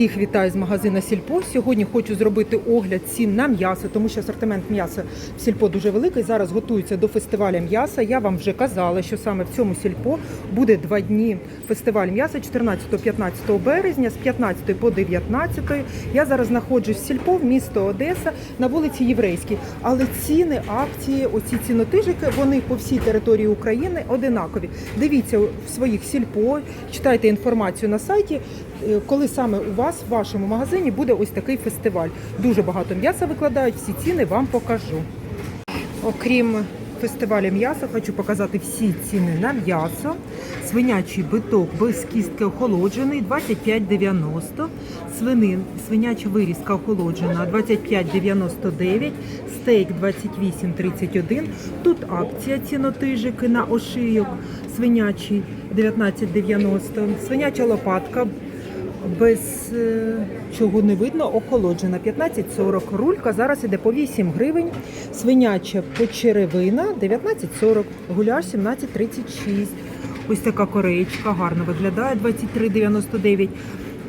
Їх вітаю з магазина Сільпо. Сьогодні хочу зробити огляд цін на м'ясо, тому що асортимент м'яса в Сільпо дуже великий. Зараз готуються до фестиваля м'яса. Я вам вже казала, що саме в цьому Сільпо буде два дні фестиваль м'яса 14-15 березня з 15 по 19. Я зараз знаходжусь в Сільпо, в місто Одеса, на вулиці Єврейській. Але ціни, акції, оці цінотижики, вони по всій території України одинакові. Дивіться в своїх Сільпо, читайте інформацію на сайті. Е, коли саме у вас в вашому магазині буде ось такий фестиваль. Дуже багато м'яса викладають, всі ціни вам покажу. Окрім фестивалю м'яса, хочу показати всі ціни на м'ясо. Свинячий биток без кістки охолоджений 25,90. Свинин, свиняча вирізка охолоджена 25,99. Стейк 28,31. Тут акція цінотижики на ошийок свинячий 19,90. Свиняча лопатка без е, чого не видно, охолоджена 15,40. Рулька зараз іде по 8 гривень. Свиняча почеревина 19,40. Гуляш 17,36. Ось така кореєчка гарно виглядає 23,99.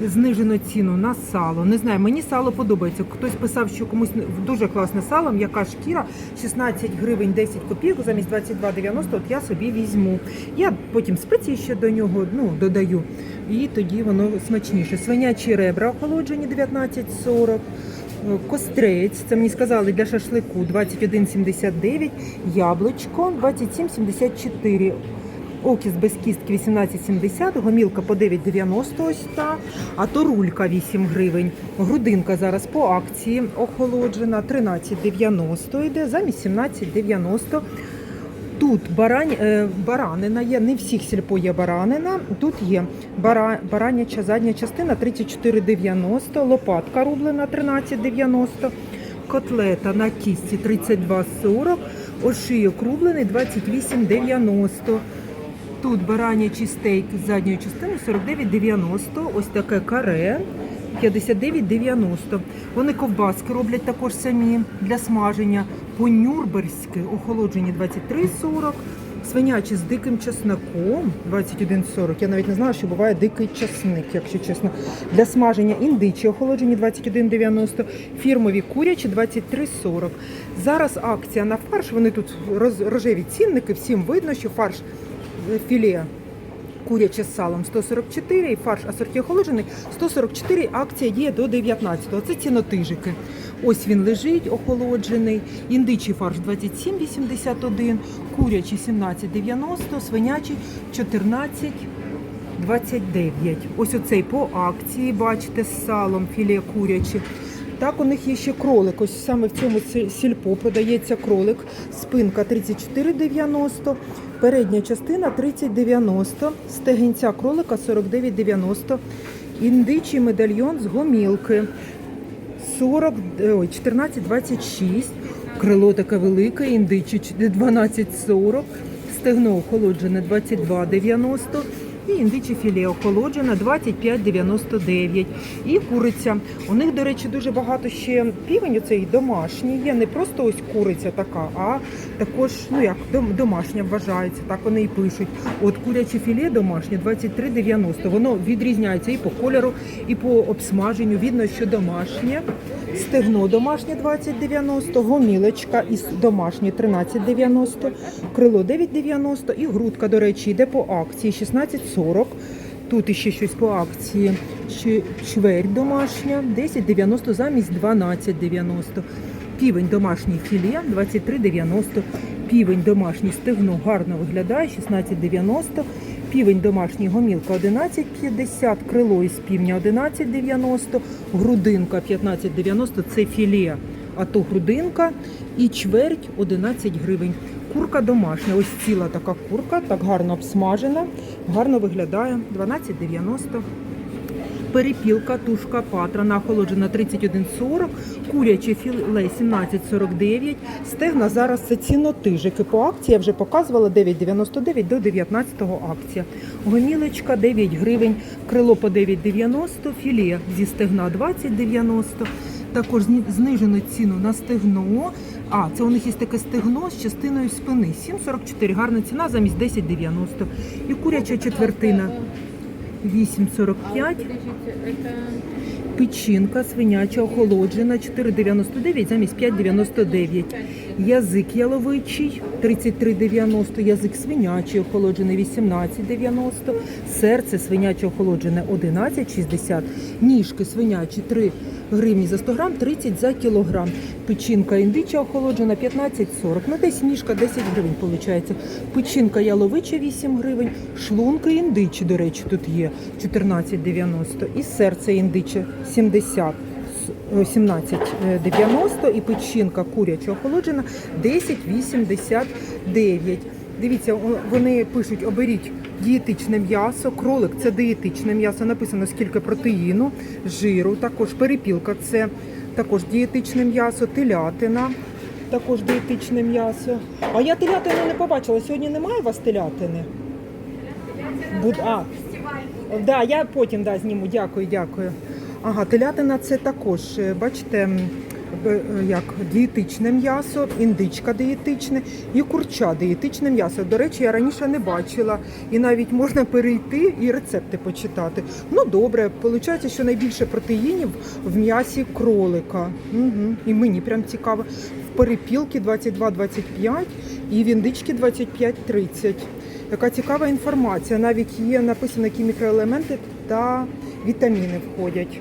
Знижено ціну на сало. Не знаю, мені сало подобається. Хтось писав, що комусь дуже класне сало, м'яка шкіра, 16 гривень 10 копійок, замість 22,90, от я собі візьму. Я потім спеції ще до нього ну, додаю, і тоді воно смачніше. Свинячі ребра охолоджені 19,40. Кострець, це мені сказали для шашлику 21,79, яблучко 27,74. Окіс без кістки 18,70, гомілка по 9,90 ось та, а то рулька 8 гривень. Грудинка зараз по акції охолоджена 13,90 йде, замість 17,90. Тут барань, е, баранина є, не всіх сільпо є баранина. Тут є бара, бараняча задня частина 34,90, лопатка рублена 13,90, котлета на кісті 32,40, ошийок рублений 28,90. Тут баранячий стейк з задньої частини 49,90. Ось таке каре 59,90. Вони ковбаски роблять також самі для смаження. По-нюрберськи охолоджені 23,40. Свинячі з диким чесноком 21,40. Я навіть не знала, що буває дикий чесник, якщо чесно. Для смаження індичі охолоджені 21,90. Фірмові курячі 23,40. Зараз акція на фарш. Вони тут рожеві цінники. Всім видно, що фарш філе куряче з салом 144 і фарш асорті охолоджений 144, акція діє до 19-го. Це цінотижики. Ось він лежить охолоджений. Індичий фарш 27,81, курячий 17,90, свинячий 14,29. Ось оцей по акції, бачите, з салом філе куряче. Так, у них є ще кролик. Ось саме в цьому сільпо продається кролик. Спинка 34,90, передня частина 30,90, стегінця кролика 49,90, індичий медальйон з гомілки 40, е, ой, 14,26, крило таке велике, індичий 12,40, стегно охолоджене 22,90. І індичі філе охолоджена 25,99. І куриця. У них, до речі, дуже багато ще півень оцей домашній є. Не просто ось куриця така, а також ну як домашня вважається. Так вони і пишуть. От куряче філе домашнє 23,90. Воно відрізняється і по кольору, і по обсмаженню. Видно, що домашнє. Стегно домашнє 20,90, гомілочка із домашнє 13,90, крило 9,90 і грудка, до речі, йде по акції 16,40. Тут іще щось по акції. Ще чверть домашня 10,90 замість 12,90. Півень домашній філе 23,90. Півень домашній стегно гарно виглядає 16,90. Півень домашній гомілка 11,50, крило із півня 11,90, грудинка 15,90, це філе, а то грудинка і чверть 11 гривень. Курка домашня, ось ціла така курка, так гарно обсмажена, гарно виглядає 12,90. Перепілка, тушка патрана, охолоджена 31,40, куряче філе 17,49, стегна зараз це цінотижики. По акції я вже показувала 9,99 до 19 акція. Гомілочка 9 гривень, крило по 9,90, філе зі стегна 20,90. Також знижено ціну на стегно. А, це у них є таке стегно з частиною спини. 7,44. Гарна ціна замість 10,90. І куряча четвертина. 8,45. Подождите, это... Печінка свиняча охолоджена 4,99 замість 5,99. Язик яловичий 33,90. Язик свинячий охолоджений 18,90. Серце свиняче охолоджене 11,60. Ніжки свинячі 3 гривні за 100 грам, 30 за кілограм. Печінка індича охолоджена 15,40. Ну десь ніжка 10 гривень виходить. Печінка яловича 8 гривень. Шлунки індичі, до речі, тут є 14,90. І серце індиче 70. Е, 17,90 і печінка куряча охолоджена 10,89. Дивіться, вони пишуть, оберіть дієтичне м'ясо, кролик це дієтичне м'ясо, написано скільки протеїну, жиру, також перепілка це також дієтичне м'ясо, телятина, також дієтичне м'ясо. А я телятину не побачила. Сьогодні немає у вас телятини? Буд... А, да, я потім да, зніму. Дякую, дякую. Ага, телятина це також, е, бачите, е, як дієтичне м'ясо, індичка дієтичне і курча дієтичне м'ясо. До речі, я раніше не бачила. І навіть можна перейти і рецепти почитати. Ну добре, виходить, що найбільше протеїнів в м'ясі кролика. Угу. І мені прям цікаво. В перепілки 22-25 і в індички 25-30. Така цікава інформація. Навіть є написано, які мікроелементи та вітаміни входять.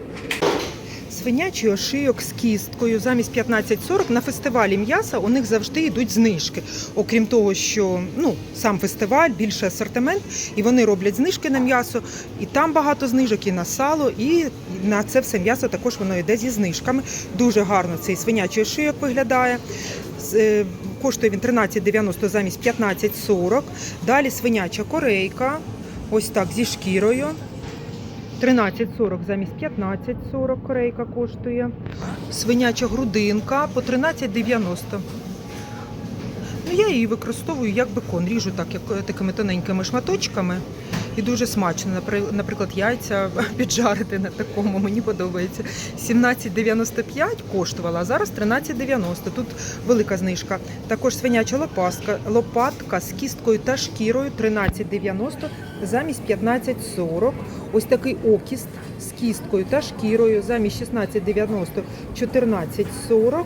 Свинячий ошийок з кісткою замість 15,40 на фестивалі м'яса у них завжди йдуть знижки. Окрім того, що ну, сам фестиваль, більший асортимент, і вони роблять знижки на м'ясо, і там багато знижок, і на сало, і на це все м'ясо також воно йде зі знижками. Дуже гарно цей свинячий ошийок виглядає. Е, Коштує він 13,90 замість 15,40. Далі свиняча корейка, ось так зі шкірою. 13,40 замість 15,40 корейка коштує. Свиняча грудинка по 13,90. Ну, я її використовую як бекон. Ріжу так, як е, такими тоненькими шматочками. І дуже смачно. Наприклад, яйця піджарити на такому. Мені подобається. 17,95 коштувала, а зараз 13,90. Тут велика знижка. Також свиняча лопатка, лопатка з кісткою та шкірою 13,90 замість 15,40. Ось такий окіст з кісткою та шкірою замість 16,90 14,40.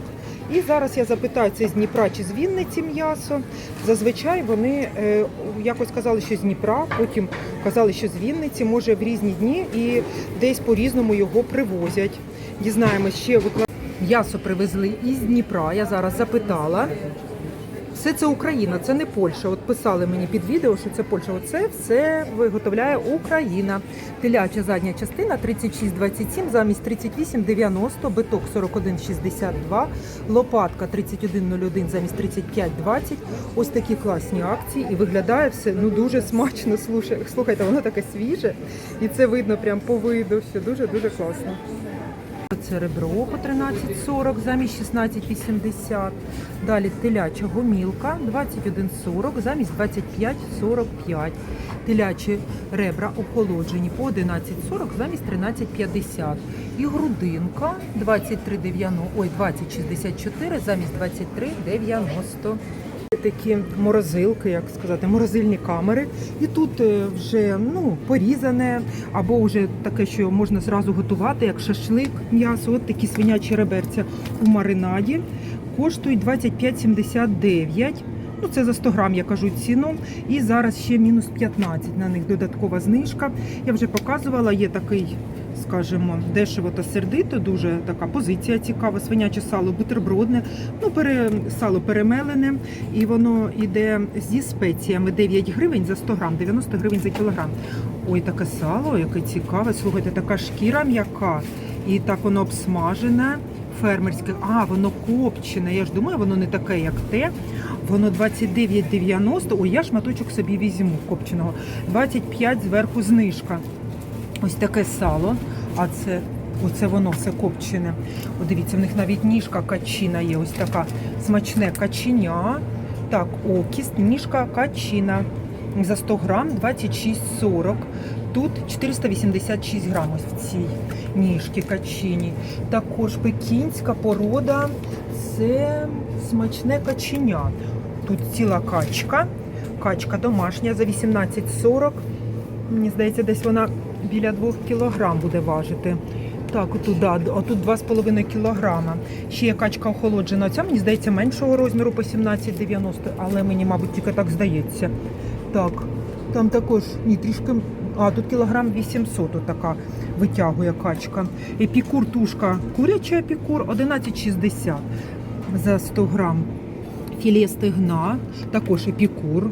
І зараз я запитаю, це з Дніпра чи з Вінниці м'ясо. Зазвичай вони е, якось казали, що з Дніпра, потім казали, що з Вінниці, може в різні дні і десь по-різному його привозять. Дізнаємось, ще виклад... м'ясо привезли із Дніпра. Я зараз запитала. Все це Україна, це не Польща. От писали мені під відео, що це Польща. Оце все виготовляє Україна. Теляча задня частина 36,27 замість 38,90, биток 41,62, лопатка 31,01 замість 35,20. Ось такі класні акції. І виглядає все ну дуже смачно. Слухайте, воно таке свіже, і це видно прям по виду. Що дуже дуже класно. Це ребро по 13,40 замість 16,80. Далі теляча гомілка 21,40 замість 25,45. Телячі ребра охолоджені по 11,40 замість 13,50. І грудинка 23,90, ой, 20,64 замість 23,90 такі морозилки, як сказати, морозильні камери. І тут е, вже ну, порізане, або вже таке, що можна зразу готувати, як шашлик, м'ясо. От такі свинячі реберця у маринаді. Коштують 25,79. Ну, це за 100 грам, я кажу ціну. І зараз ще мінус 15 на них додаткова знижка. Я вже показувала, є такий, скажімо, дешево та сердито, дуже така позиція цікава. Свиняче сало бутербродне, ну, пере, сало перемелене, і воно йде зі спеціями 9 гривень за 100 грам, 90 гривень за кілограм. Ой, таке сало, яке цікаве. Слухайте, така шкіра м'яка, і так воно обсмажене. Фермерське, а воно копчене. Я ж думаю, воно не таке, як те. Воно 29,90. Ой, я шматочок собі візьму копченого. 25 зверху знижка. Ось таке сало. А це оце воно все копчене. О, дивіться, в них навіть ніжка качина є. Ось така смачне каченя. Так, окіст, ніжка качина. За 100 грам 26,40. Тут 486 грам ось в цій ніжці качині. Також пекінська порода це смачне каченя. Тут ціла качка. Качка домашня за 18,40. Мені здається, десь вона біля 2 кілограм буде важити. Так, отут, да, отут 2,5 кілограма. Ще є качка охолоджена. Ця, мені здається, меншого розміру по 17,90, але мені, мабуть, тільки так здається. Так, там також, ні, трішки, а тут кілограм 800 отака витягує качка. Епікур тушка, курячий епікур 11,60 за 100 грам. Філе стегна, також епікур.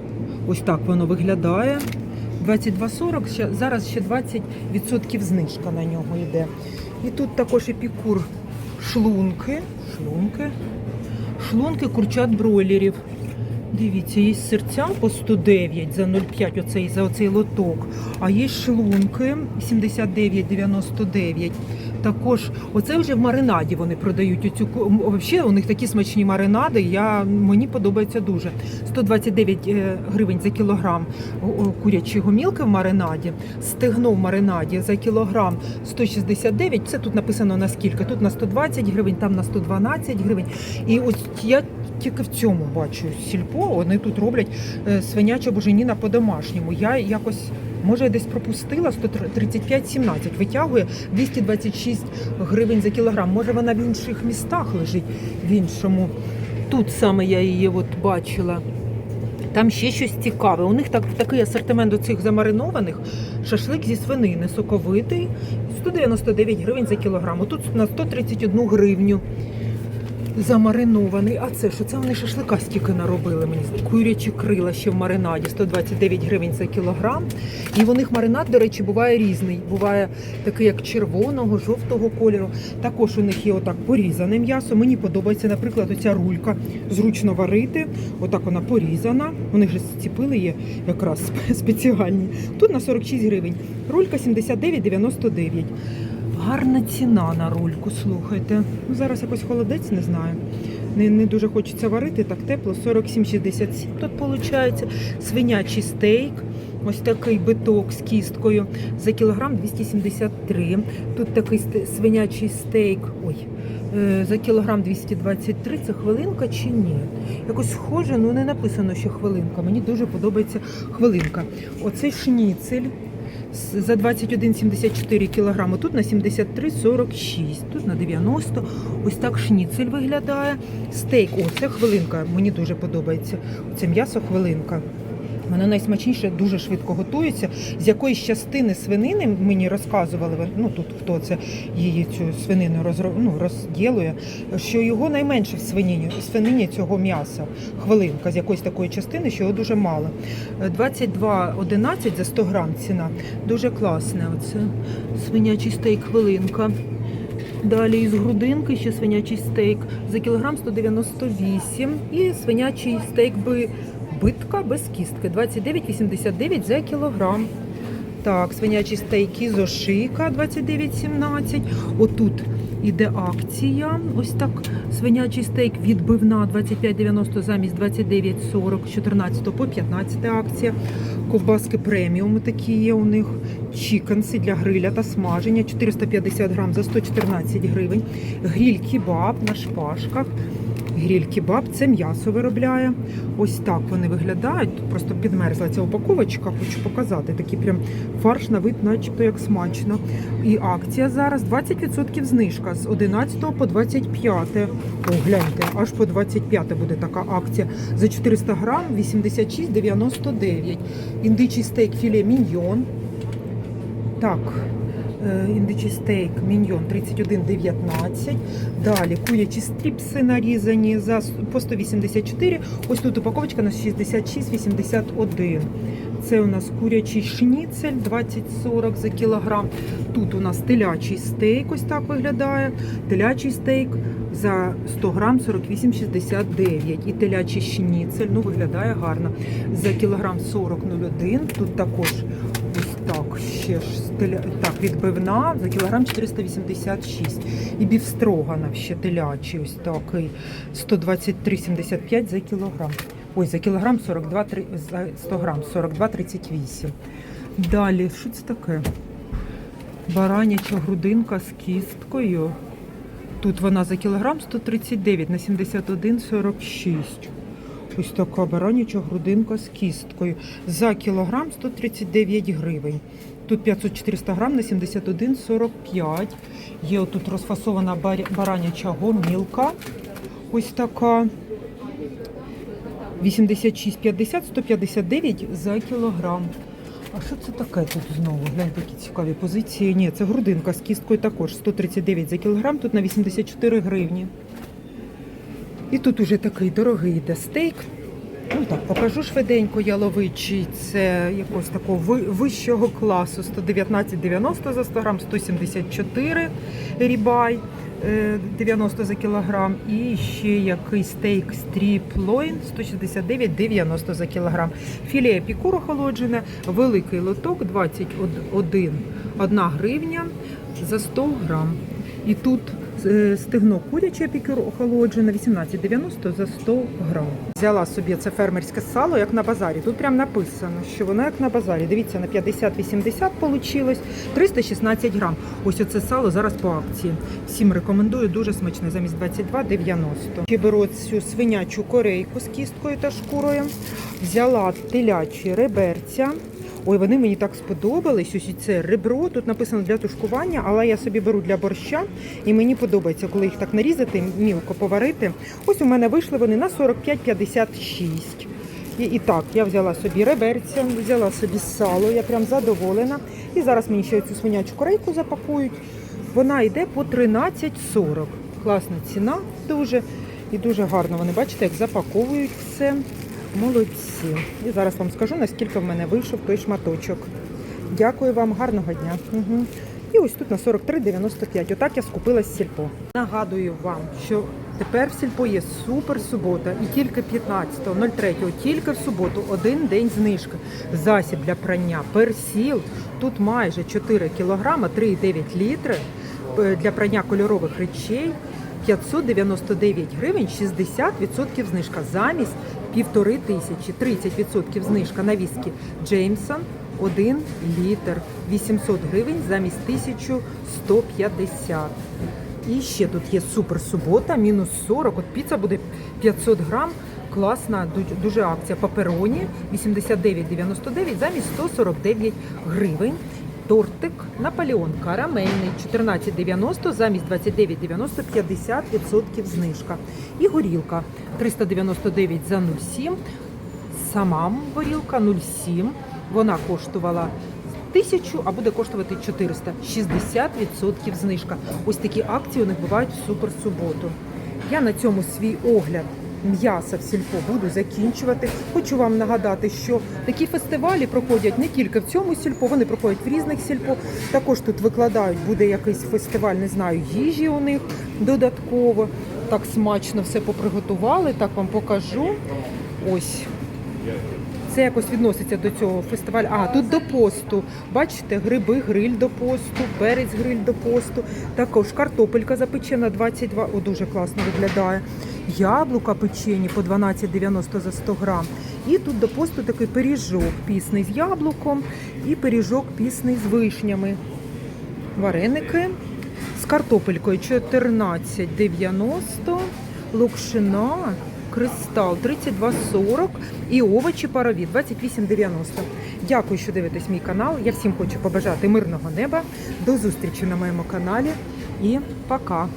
Ось так воно виглядає. 22,40, ще, зараз ще 20% знижка на нього йде. І тут також епікур шлунки. Шлунки. Шлунки курчат бройлерів. Дивіться, є серця по 109 за 0,5 оцей, за оцей лоток. А є шлунки 79,99. Також оце вже в маринаді вони продають оцю Взагалі у них такі смачні маринади. Я, мені подобається дуже. 129 е, гривень за кілограм курячі гомілки в маринаді, стегно в маринаді за кілограм 169. Це тут написано на скільки. Тут на 120 гривень, там на 112 гривень. І ось я тільки в цьому бачу сільпо. Вони тут роблять е, свиняча буженіна по-домашньому. Я якось. Може, я десь пропустила 135-17, витягує 226 гривень за кілограм. Може, вона в інших містах лежить, в іншому. Тут саме я її от бачила. Там ще щось цікаве. У них так, такий асортимент оцих замаринованих. Шашлик зі свинини соковитий, 199 гривень за кілограм. Тут на 131 гривню замаринований. А це що? Це вони шашлика стільки наробили мені. Курячі крила ще в маринаді, 129 гривень за кілограм. І у них маринад, до речі, буває різний. Буває такий, як червоного, жовтого кольору. Також у них є отак порізане м'ясо. Мені подобається, наприклад, оця рулька. Зручно варити. Отак вона порізана. У них же зціпили є якраз спеціальні. Тут на 46 гривень. Рулька 79,99. Гарна ціна на рульку, слухайте. Ну, зараз якось холодець, не знаю. Не, не дуже хочеться варити, так тепло. 47,67 тут виходить. Свинячий стейк. Ось такий биток з кісткою за кілограм 273. Тут такий свинячий стейк. Ой, е, за кілограм 223. Це хвилинка чи ні? Якось схоже, ну не написано, що хвилинка. Мені дуже подобається хвилинка. Оцей шніцель за 21,74 кг, Тут на 73,46, тут на 90. Ось так шніцель виглядає. Стейк, о, це хвилинка. Мені дуже подобається. Це м'ясо хвилинка. Воно найсмачніше, дуже швидко готується. З якоїсь частини свинини мені розказували, ну тут хто це її цю свинину ну, розділує, що його найменше в свинині, в свинині цього м'яса. Хвилинка з якоїсь такої частини, що його дуже мало. Е, 22,11 за 100 грам ціна. Дуже класне. Оце свинячий стейк хвилинка. Далі із грудинки ще свинячий стейк за кілограм 198 і свинячий стейк би битка без кістки 29,89 за кілограм. Так, свинячий стейк із ошийка 29,17. Отут іде акція. Ось так. Свинячий стейк відбивна 25,90 замість 29,40 14 по 15 акція. Ковбаски преміум такі є у них. Чікенси для гриля та смаження 450 грам за 114 гривень. Гріль кебаб на шпажках. Гріль кебаб це м'ясо виробляє. Ось так вони виглядають. Тут просто підмерзла ця упаковочка, хочу показати. Такий прям фарш на вид, начебто як смачно. І акція зараз 20% знижка з 11 по 25. О, гляньте, аж по 25 буде така акція. За 400 грам 86,99. Індичий стейк філе міньйон. Так, індичий стейк міньйон 31,19. Далі курячі стріпси нарізані за по 184. Ось тут упаковочка на 66,81. Це у нас курячий шніцель 20-40 за кілограм. Тут у нас телячий стейк, ось так виглядає. Телячий стейк за 100 грам 48,69. І телячий шніцель, ну виглядає гарно. За кілограм 40,01. Тут також так ще ж так, відбивна за кілограм 486. І бівстроганов ще телячий, ось такий 123,75 за кілограм. Ой, за кілограм 42, три- за 100 грам 42,38. Далі, що це таке? Бараняча грудинка з кісткою. Тут вона за кілограм 139 на 71,46. Ось така бараняча грудинка з кісткою. За кілограм 139 гривень. Тут 500-400 грам на 71,45. Є отут розфасована бараняча гомілка. Ось така. 86,50, 159 за кілограм. А що це таке тут знову? Гляньте, які цікаві позиції. Ні, це грудинка з кісткою також. 139 за кілограм, тут на 84 гривні. І тут уже такий дорогий йде стейк. Ну так, покажу швиденько яловичий. Це якогось такого вищого класу. 119,90 за 100 грам, 174 рібай. е, 90 за кілограм. І ще який стейк стріп лойн 169,90 за кілограм. Філе пікур охолоджене, великий лоток 21 1 гривня за 100 грам. І тут е, стегно куряче пікюр охолоджене 18,90 за 100 грам. Взяла собі це фермерське сало, як на базарі. Тут прям написано, що воно як на базарі. Дивіться, на 50-80 вийшло, 316 грам. Ось оце сало зараз по акції. Всім рекомендую, дуже смачне, замість 22,90. Ще беру цю свинячу корейку з кісткою та шкурою. Взяла телячі реберця. Ой, вони мені так сподобались. Ось це ребро. Тут написано для тушкування, але я собі беру для борща, і мені подобається, коли їх так нарізати, мілко поварити. Ось у мене вийшли вони на 45,56. І, і так, я взяла собі реберця, взяла собі сало, я прям задоволена. І зараз мені ще цю свинячу корейку запакують. Вона йде по 13,40. Класна ціна дуже. І дуже гарно вони, бачите, як запаковують все. Молодці. І зараз вам скажу, наскільки в мене вийшов той шматочок. Дякую вам, гарного дня. Угу. І ось тут на 43,95. Отак я скупилась з сільпо. Нагадую вам, що тепер в сільпо є супер субота і тільки 15.03, тільки в суботу, один день знижки. Засіб для прання персіл. Тут майже 4 кілограма, 3,9 літри е, для прання кольорових речей. 599 гривень 60% знижка замість півтори тисячі, 30% знижка на віскі Джеймсон 1 літр, 800 гривень замість 1150. І ще тут є супер субота, мінус 40, от піца буде 500 грам, класна, дуже акція. Папероні 89,99 замість 149 гривень. Тортик Наполеон карамельний 14,90 замість 29,90 50% знижка. І горілка 399 за 0,7. Сама горілка 0,7. Вона коштувала тисячу, а буде коштувати 400. 60% знижка. Ось такі акції у них бувають в суперсуботу. Я на цьому свій огляд м'яса в сільпо буду закінчувати. Хочу вам нагадати, що такі фестивалі проходять не тільки в цьому сільпо, вони проходять в різних сільпо. Також тут викладають, буде якийсь фестиваль, не знаю, їжі у них додатково. Так смачно все поприготували, так вам покажу. Ось це якось відноситься до цього фестивалю. А, тут до посту. Бачите, гриби, гриль до посту, перець гриль до посту. Також картопелька запечена 22, о, дуже класно виглядає. Яблука печені по 12,90 за 100 грам. І тут до посту такий пиріжок пісний з яблуком і пиріжок пісний з вишнями. Вареники з картопелькою 14,90, локшина, кристал 32,40 і овочі парові 28,90. Дякую, що дивитесь мій канал. Я всім хочу побажати мирного неба. До зустрічі на моєму каналі і пока!